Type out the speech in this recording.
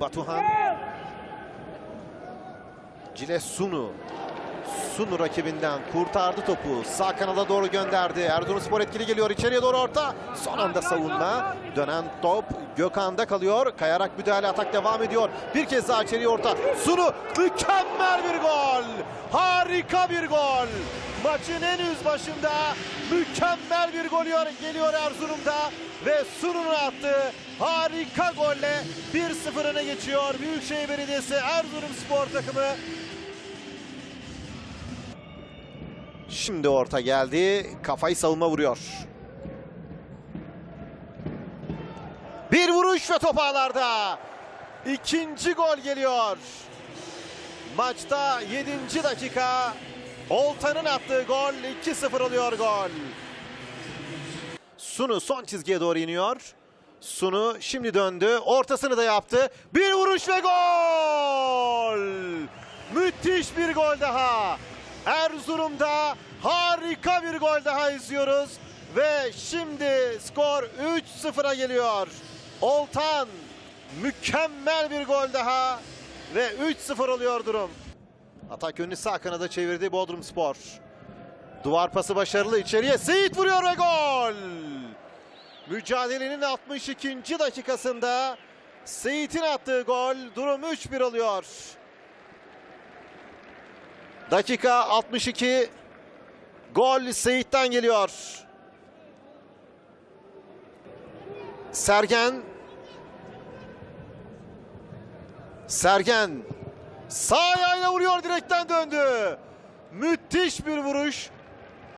Batuhan. Cile Sunu. Rakibinden kurtardı topu. Sağ kanada doğru gönderdi. Erzurumspor etkili geliyor. İçeriye doğru orta. Son anda savunma. Dönen top Gökhan'da kalıyor. Kayarak müdahale atak devam ediyor. Bir kez daha içeriye orta. Sunu mükemmel bir gol. Harika bir gol. Maçın en üst başında mükemmel bir gol geliyor Erzurum'da. Ve Sunu'nun attığı harika golle 1-0 öne geçiyor. Büyükşehir Belediyesi Erzurumspor takımı Şimdi orta geldi. Kafayı savunma vuruyor. Bir vuruş ve top ağlarda. İkinci gol geliyor. Maçta 7. dakika. Oltan'ın attığı gol 2-0 oluyor gol. Sunu son çizgiye doğru iniyor. Sunu şimdi döndü. Ortasını da yaptı. Bir vuruş ve gol! Müthiş bir gol daha. Erzurum'da harika bir gol daha izliyoruz. Ve şimdi skor 3-0'a geliyor. Oltan mükemmel bir gol daha. Ve 3-0 oluyor durum. Atak yönünü sağ kanada çevirdi Bodrum Spor. Duvar pası başarılı içeriye Seyit vuruyor ve gol. Mücadelenin 62. dakikasında Seyit'in attığı gol durum 3-1 oluyor. Dakika 62. Gol Seyit'ten geliyor. Sergen. Sergen. Sağ ayağıyla vuruyor direkten döndü. Müthiş bir vuruş.